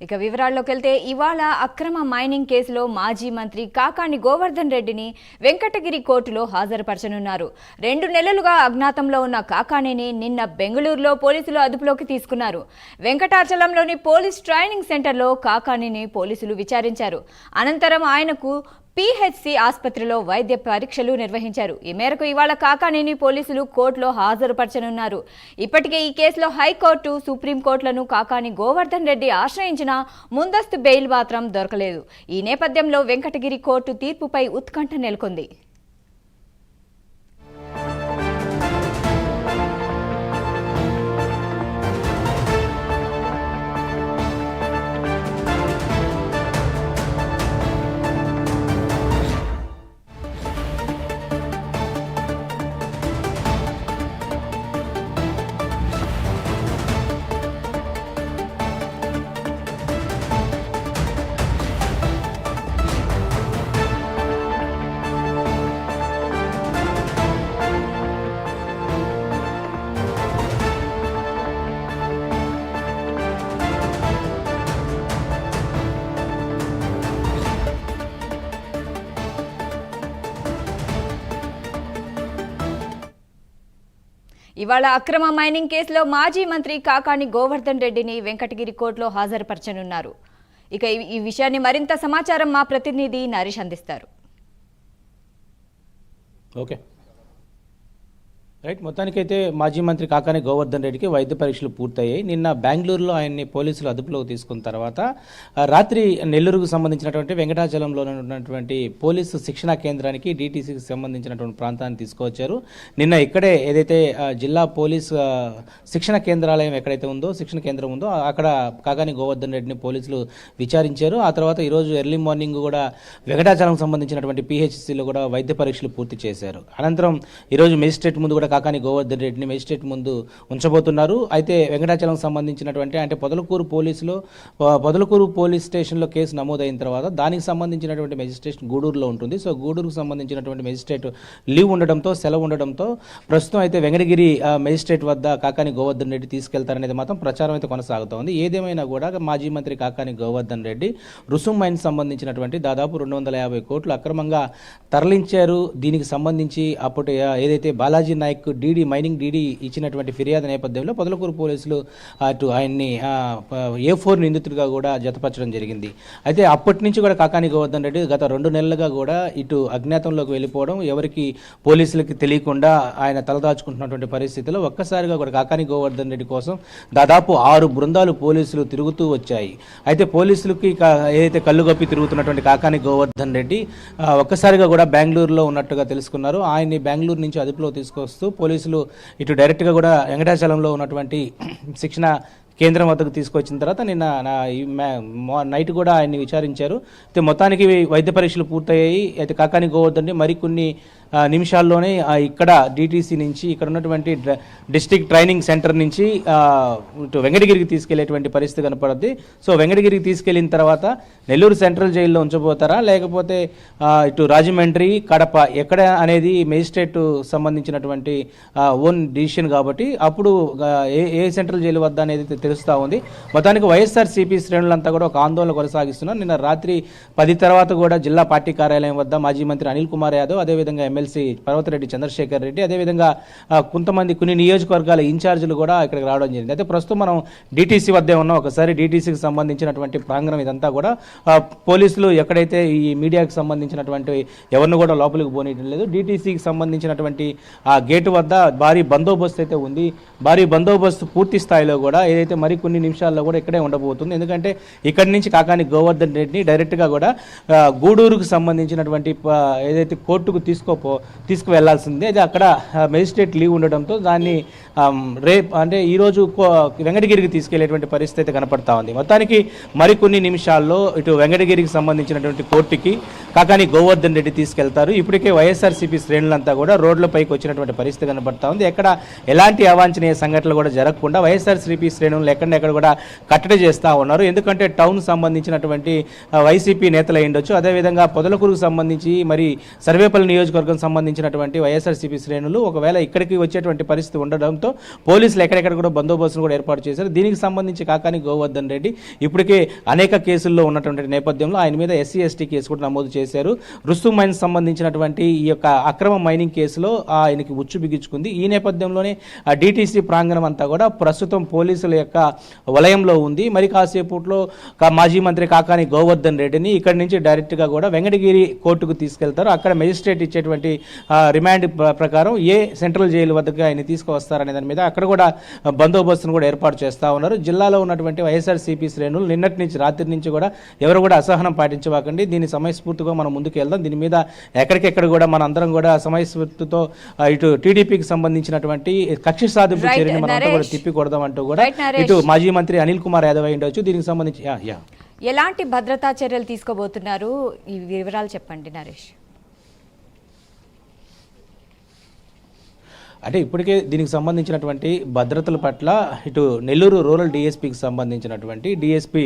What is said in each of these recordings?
ఇక వివరాల్లోకి వెళ్తే ఇవాళ అక్రమ మైనింగ్ కేసులో మాజీ మంత్రి కాకాని గోవర్ధన్ రెడ్డిని వెంకటగిరి కోర్టులో హాజరుపరచనున్నారు. రెండు నెలలుగా అజ్ఞాతంలో ఉన్న కాకానిని నిన్న బెంగళూరులో పోలీసులు అదుపులోకి తీసుకున్నారు. వెంకటాచలంలోని పోలీస్ ట్రైనింగ్ సెంటర్లో కాకానిని పోలీసులు విచారించారు. అనంతరం ఆయనకు పిహెచ్సి ఆసుపత్రిలో వైద్య పరీక్షలు నిర్వహించారు. ఈ మేరకు ఇవాళ కాకానేని పోలీసులు కోర్టులో హాజరుపరచనున్నారు. ఇప్పటికే ఈ కేసులో హైకోర్టు సుప్రీంకోర్టులను కాకాని గోవర్ధన్ రెడ్డి ఆశ్రయించిన ముందస్తు బెయిల్ మాత్రం దొరకలేదు. ఈ నేపథ్యంలో వెంకటగిరి కోర్టు తీర్పుపై ఉత్కంఠ నెలకొంది. ఇవాళ అక్రమ మైనింగ్ కేసులో మాజీ మంత్రి కాకాని గోవర్ధన్ రెడ్డిని వెంకటగిరి కోర్టులో హాజరుపరచనున్నారు. ఇక ఈ- ఈ విషయాన్ని మరింత సమాచారం మా ప్రతినిధి నరేష్ అందిస్తారు. ఓకే. రైట్ మొత్తానికైతే మాజీ మంత్రి కాకాని గోవర్ధన్ రెడ్డికి వైద్య పరీక్షలు పూర్తయ్యాయి. నిన్న బెంగళూరులో ఆయన్ని పోలీసులు అదుపులోకి తీసుకున్న తర్వాత రాత్రి నెల్లూరుకు సంబంధించినటువంటి వెంకటాచలంలో ఉన్నటువంటి పోలీసు శిక్షణా కేంద్రానికి డీటీసీకి సంబంధించినటువంటి ప్రాంతాన్ని తీసుకువచ్చారు. నిన్న ఇక్కడే ఏదైతే జిల్లా పోలీస్ శిక్షణ కేంద్రాలయం ఎక్కడైతే ఉందో శిక్షణ కేంద్రం ఉందో అక్కడ కాకాని గోవర్ధన్ రెడ్డిని పోలీసులు విచారించారు. ఆ తర్వాత ఈరోజు ఎర్లీ మార్నింగ్ కూడా వెంకటాచలం సంబంధించినటువంటి పిహెచ్సిలో కూడా వైద్య పరీక్షలు పూర్తి చేశారు. అనంతరం ఈరోజు మేజిస్ట్రేట్ ముందు కూడా కాకాని గోవర్ధన్ రెడ్డిని మెజిస్ట్రేట్ ముందు ఉంచబోతున్నారు. అయితే వెంకటాచలం సంబంధించినటువంటి అంటే పొదలకూరు పోలీసులో పొదలకూరు పోలీస్ స్టేషన్లో కేసు నమోదైన తర్వాత దానికి సంబంధించినటువంటి మెజిస్ట్రేషన్ గూడూరులో ఉంటుంది. సో గూడూరుకు సంబంధించినటువంటి మెజిస్ట్రేట్ లీవ్ ఉండడంతో సెలవు ఉండడంతో ప్రస్తుతం అయితే వెంకటగిరి మెజిస్ట్రేట్ వద్ద కాకాని గోవర్ధన్ రెడ్డి తీసుకెళ్తారనేది మాత్రం ప్రచారం అయితే కొనసాగుతోంది. ఏదేమైనా కూడా మాజీ మంత్రి కాకాని గోవర్ధన్ రెడ్డి రుసుం మైన్ సంబంధించినటువంటి దాదాపు రెండు వందల యాభై కోట్లు అక్రమంగా తరలించారు. దీనికి సంబంధించి అప్పటి ఏదైతే Balaji Naik DD mining DD ఇచ్చినటువంటి ఫిర్యాదు నేపథ్యంలో పొదలకూరు పోలీసులు అటు ఆయన్ని ఏ ఫోర్ నిందితుడిగా కూడా జతపరచడం జరిగింది. అయితే అప్పటి నుంచి కూడా కాకాని గోవర్ధన్ రెడ్డి గత రెండు నెలలుగా కూడా ఇటు అజ్ఞాతంలోకి వెళ్ళిపోవడం ఎవరికి పోలీసులకి తెలియకుండా ఆయన తలదాచుకుంటున్నటువంటి పరిస్థితిలో ఒక్కసారిగా కూడా కాకాని గోవర్ధన్ రెడ్డి కోసం దాదాపు ఆరు బృందాలు పోలీసులు తిరుగుతూ వచ్చాయి. అయితే పోలీసులకి ఏదైతే కళ్ళుగప్పి తిరుగుతున్నటువంటి కాకాని గోవర్ధన్ రెడ్డి ఒక్కసారిగా కూడా బెంగళూరులో ఉన్నట్టుగా తెలుసుకున్నారు. ఆయన్ని బెంగళూరు నుంచి అదుపులో తీసుకొస్తూ పోలీసులు ఇటు డైరెక్ట్గా కూడా వెంకటాచలంలో ఉన్నటువంటి శిక్షణ కేంద్రం వద్దకు తీసుకొచ్చిన తర్వాత నిన్న నా నైట్ కూడా ఆయన్ని విచారించారు. అయితే మొత్తానికి వైద్య పరీక్షలు పూర్తయ్యాయి. అయితే కాకాని గోవర్ధన్ మరికొన్ని నిమిషాల్లోనే ఇక్కడ డిటీసీ నుంచి ఇక్కడ ఉన్నటువంటి డిస్టిక్ డిస్ట్రిక్ట్ ట్రైనింగ్ సెంటర్ నుంచి ఇటు వెంకటగిరికి తీసుకెళ్ళేటువంటి పరిస్థితి కనపడుద్ది. సో వెంకటగిరికి తీసుకెళ్ళిన తర్వాత నెల్లూరు సెంట్రల్ జైల్లో ఉంచబోతారా? లేకపోతే ఇటు రాజమండ్రి కడప ఎక్కడ అనేది మేజిస్ట్రేట్ సంబంధించినటువంటి ఓన్ డిసిషన్ కాబట్టి అప్పుడు ఏ ఏ సెంట్రల్ జైలు వద్ద అనేది తెలుస్తూ ఉంది. మొత్తానికి వైఎస్ఆర్ సిపి శ్రేణులంతా కూడా ఒక ఆందోళన కొనసాగిస్తున్నారు. నిన్న రాత్రి పది తర్వాత కూడా జిల్లా పార్టీ కార్యాలయం వద్ద మాజీ మంత్రి అనిల్ కుమార్ యాదవ్ అదేవిధంగా ఎమ్మెల్సీ పర్వతరెడ్డి చంద్రశేఖర్ రెడ్డి అదేవిధంగా కొంతమంది కొన్ని నియోజకవర్గాల ఇన్ఛార్జీలు కూడా ఇక్కడికి రావడం జరిగింది. అయితే ప్రస్తుతం మనం డీటీసీ వద్దే ఉన్నాం. ఒకసారి డీటీసీకి సంబంధించినటువంటి ప్రాంగణం ఇదంతా కూడా పోలీసులు ఎక్కడైతే ఈ మీడియాకి సంబంధించినటువంటి ఎవరిని కూడా లోపలికి పోనీయడం లేదు. డీటీసీకి సంబంధించినటువంటి ఆ గేటు వద్ద భారీ బందోబస్తు అయితే ఉంది. భారీ బందోబస్తు పూర్తి స్థాయిలో కూడా ఏదైతే మరికొన్ని నిమిషాల్లో కూడా ఇక్కడే ఉండబోతుంది. ఎందుకంటే ఇక్కడి నుంచి కాకాని గోవర్ధన్ రెడ్డిని డైరెక్ట్గా కూడా గూడూరుకు సంబంధించినటువంటి ఏదైతే కోర్టుకు తీసుకోపో తీసుకువెళ్ళాల్సిందే. అది అక్కడ మెజిస్ట్రేట్ లీవ్ ఉండడంతో దాన్ని రేపు రేప్ అంటే ఈరోజు కో- వెంకటగిరికి తీసుకెళ్ళేటువంటి పరిస్థితి అయితే కనపడతా ఉంది. మొత్తానికి మరికొన్ని నిమిషాల్లో ఇటు వెంకటగిరికి సంబంధించినటువంటి కోర్టుకి కాకాని గోవర్ధన్ రెడ్డి తీసుకెళ్తారు. ఇప్పటికే వైఎస్ఆర్సీపీ శ్రేణులంతా కూడా రోడ్లపైకి వచ్చినటువంటి పరిస్థితి కనపడతా ఉంది. ఎక్కడ ఎలాంటి అవాంఛనీయ సంఘటనలు కూడా జరగకుండా వైఎస్ఆర్సీపీ శ్రేణులు శ్రేణులు ఎక్కడెక్కడ కూడా కట్టడి చేస్తూ ఉన్నారు. ఎందుకంటే టౌన్ సంబంధించినటువంటి వైసీపీ నేతలు అయ్యుండొచ్చు. అదేవిధంగా పొదలకూరుకు సంబంధించి మరి సర్వేపల్లి నియోజకవర్గం సంబంధించినటువంటి వైఎస్ఆర్సీపీ శ్రేణులు ఒకవేళ ఇక్కడికి వచ్చేటువంటి పరిస్థితి ఉండడంతో పోలీసులు ఎక్కడెక్కడ కూడా బందోబస్తును కూడా ఏర్పాటు చేశారు. దీనికి సంబంధించి కాకాని గోవర్ధన్ రెడ్డి ఇప్పటికే అనేక కేసుల్లో ఉన్నటువంటి నేపథ్యంలో ఆయన మీద ఎస్సీ ఎస్టీ కేసు కూడా నమోదు చేశారు. రుస్తు మైన్స్ సంబంధించినటువంటి ఈ యొక్క అక్రమ మైనింగ్ కేసులో ఆయనకి ఉచ్చు బిగించుకుంది. ఈ నేపథ్యంలోనే డీటీసీ ప్రాంగణం అంతా కూడా ప్రస్తుతం పోలీసుల యొక్క వలయంలో ఉంది. మరి కాసేపట్లో కా- మాజీ మంత్రి కాకాని గోవర్ధన్ రెడ్డిని ఇక్కడి నుంచి డైరెక్ట్గా కూడా వెంకటగిరి కోర్టుకు తీసుకెళ్తారు. అక్కడ మెజిస్ట్రేట్ ఇచ్చేటువంటి రిమాండ్ ప్ర- ప్రకారం ఏ సెంట్రల్ జైలు వద్దకు ఆయన తీసుకువస్తారనే దాని మీద అక్కడ కూడా బందోబస్తును కూడా ఏర్పాటు చేస్తూ ఉన్నారు. జిల్లాలో ఉన్నటువంటి వైఎస్ఆర్సీపీ శ్రేణులు నిన్నటి నుంచి రాత్రి నుంచి కూడా ఎవరు కూడా అసహనం పాటించవాకండి దీని సమయస్ఫూర్తిగా మనం ముందుకు వెళ్దాం. దీని మీద ఎక్కడికెక్కడ కూడా మన అందరం కూడా సమయస్ఫూర్తితో ఇటు టీడీపీకి సంబంధించినటువంటి కక్ష సాధింపు చర్యని మనం అంతా కూడా నరేష్. తిప్పి కొడదాం అంటూ కూడా. ఇటు మాజీ మంత్రి అనిల్ కుమార్ యాదవ్ అయి ఉండొచ్చు. దీనికి సంబంధించి ఎలాంటి భద్రతా చర్యలు తీసుకోబోతున్నారు? ఈ వివరాలు చెప్పండి నరేష్. అంటే ఇప్పటికే దీనికి సంబంధించినటువంటి భద్రతల పట్ల ఇటు నెల్లూరు రూరల్ డిఎస్పీకి సంబంధించినటువంటి డిఎస్పీ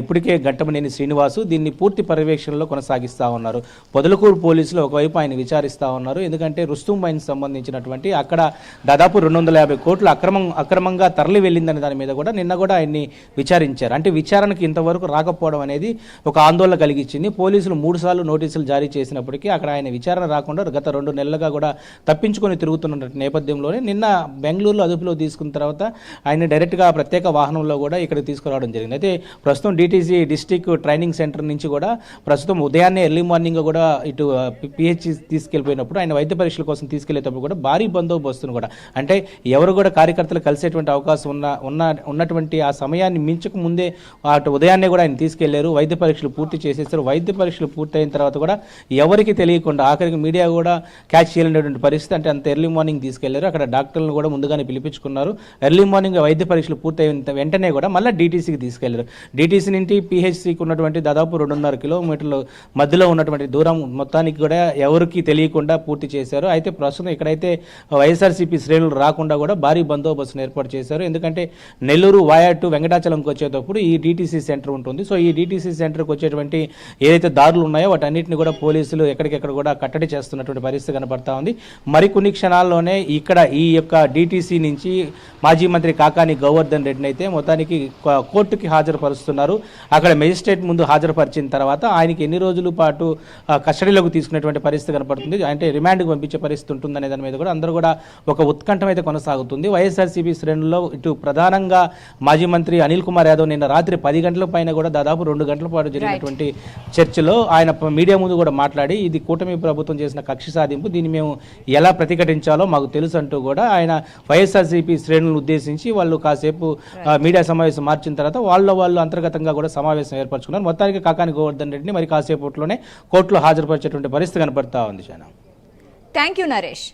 ఇప్పటికే గట్టమనేని శ్రీనివాసు దీన్ని పూర్తి పర్యవేక్షణలో కొనసాగిస్తూ ఉన్నారు. పొదలకూరు పోలీసులు ఒకవైపు ఆయన విచారిస్తూ ఉన్నారు. ఎందుకంటే రుస్తుం మైన్ సంబంధించినటువంటి అక్కడ దాదాపు రెండు వందల యాభై కోట్లు అక్రమం అక్రమంగా తరలి వెళ్ళిందనే దాని మీద కూడా నిన్న కూడా ఆయన్ని విచారించారు. అంటే విచారణకు ఇంతవరకు రాకపోవడం అనేది ఒక ఆందోళన కలిగించింది పోలీసులు మూడు సార్లు నోటీసులు జారీ చేసినప్పటికీ అక్కడ ఆయన విచారణ రాకుండా గత రెండు నెలలుగా కూడా తప్పించుకొని తిరుగుతున్న నేపథ్యంలోనే నిన్న బెంగళూరులో అదుపులో తీసుకున్న తర్వాత ఆయన డైరెక్ట్గా ప్రత్యేక వాహనంలో కూడా ఇక్కడికి తీసుకురావడం జరిగింది. అయితే ప్రస్తుతం డిటీసీ డిస్టిక్ ట్రైనింగ్ సెంటర్ నుంచి కూడా ప్రస్తుతం ఉదయాన్నే ఎర్లీ మార్నింగ్ కూడా ఇటు పిహెచ్ తీసుకెళ్ళిపోయినప్పుడు ఆయన వైద్య పరీక్షల కోసం తీసుకెళ్ళేటప్పుడు కూడా భారీ బందోబస్తును కూడా. అంటే ఎవరు కూడా కార్యకర్తలు కలిసేటువంటి అవకాశం ఉన్న ఉన్న ఉన్నటువంటి ఆ సమయాన్ని మించక ముందే అటు ఉదయాన్నే కూడా ఆయన తీసుకెళ్ళారు. వైద్య పరీక్షలు పూర్తి చేసేసారు. వైద్య పరీక్షలు పూర్తయిన తర్వాత కూడా ఎవరికి తెలియకుండా ఆఖరికి మీడియా కూడా క్యాచ్ చేయలేనటువంటి పరిస్థితి. అంటే అంత ఎర్లీ మార్నింగ్ తీసుకెళ్ళారు. అక్కడ డాక్టర్లను కూడా ముందుగానే పిలిపించుకున్నారు. ఎర్లీ మార్నింగ్ వైద్య పరీక్షలు పూర్తయిన వెంటనే కూడా మళ్ళీ డీటీసీకి తీసుకెళ్ళారు. డీటీసీ నుండి పిహెచ్సికి ఉన్నటువంటి దాదాపు రెండున్నర కిలోమీటర్ల మధ్యలో ఉన్నటువంటి దూరం మొత్తానికి కూడా ఎవరికి తెలియకుండా పూర్తి చేశారు. అయితే ప్రస్తుతం ఇక్కడైతే వైఎస్ఆర్సీపీ శ్రేణులు రాకుండా కూడా భారీ బందోబస్తును ఏర్పాటు చేశారు. ఎందుకంటే నెల్లూరు వాయా టు వెంకటాచలంకి వచ్చేటప్పుడు ఈ డీటీసీ సెంటర్ ఉంటుంది. సో ఈ డీటీసీ సెంటర్కి వచ్చేటువంటి ఏదైతే దారులు ఉన్నాయో వాటన్నిటిని కూడా పోలీసులు ఎక్కడికెక్కడ కూడా కట్టడి చేస్తున్నటువంటి పరిస్థితి కనబడతా ఉంది. మరికొన్ని క్షణాల్లోనే ఇక్కడ ఈ యొక్క డీటీసీ నుంచి మాజీ మంత్రి కాకాని గోవర్ధన్ రెడ్డిని అయితే మొత్తానికి కోర్టుకి హాజరుపరుస్తున్నారు. అక్కడ మెజిస్ట్రేట్ ముందు హాజరుపరిచిన తర్వాత ఆయనకి ఎన్ని రోజుల పాటు కస్టడీలోకి తీసుకునేటువంటి పరిస్థితి కనపడుతుంది. అంటే రిమాండ్కి పంపించే పరిస్థితి ఉంటుందనే దాని మీద కూడా అందరూ కూడా ఒక ఉత్కంఠం అయితే కొనసాగుతుంది. వైఎస్ఆర్సీపీ శ్రేణుల్లో ఇటు ప్రధానంగా మాజీ మంత్రి అనిల్ కుమార్ యాదవ్ నిన్న రాత్రి పది గంటల పైన కూడా దాదాపు రెండు గంటల పాటు జరిగినటువంటి చర్చలో ఆయన మీడియా ముందు కూడా మాట్లాడి ఇది కూటమి ప్రభుత్వం చేసిన కక్ష సాధింపు దీన్ని మేము ఎలా ప్రతిఘటించాలో మాకు తెలుసు అంటూ కూడా ఆయన వైఎస్ఆర్సీపీ శ్రేణులను ఉద్దేశించి వాళ్ళు కాసేపు మీడియా సమావేశం మార్చిన తర్వాత వాళ్ళ వాళ్ళు అంతర్గతంగా కూడా సమావేశం ఏర్పరచుకున్నారు. మొత్తానికి కాకాని గోవర్ధన్ రెడ్డిని మరి కాసేపట్లోనే కోర్టులో హాజరుపరిచేటువంటి పరిస్థితి కనపడతా ఉంది చాలా థ్యాంక్ యూ నరేష్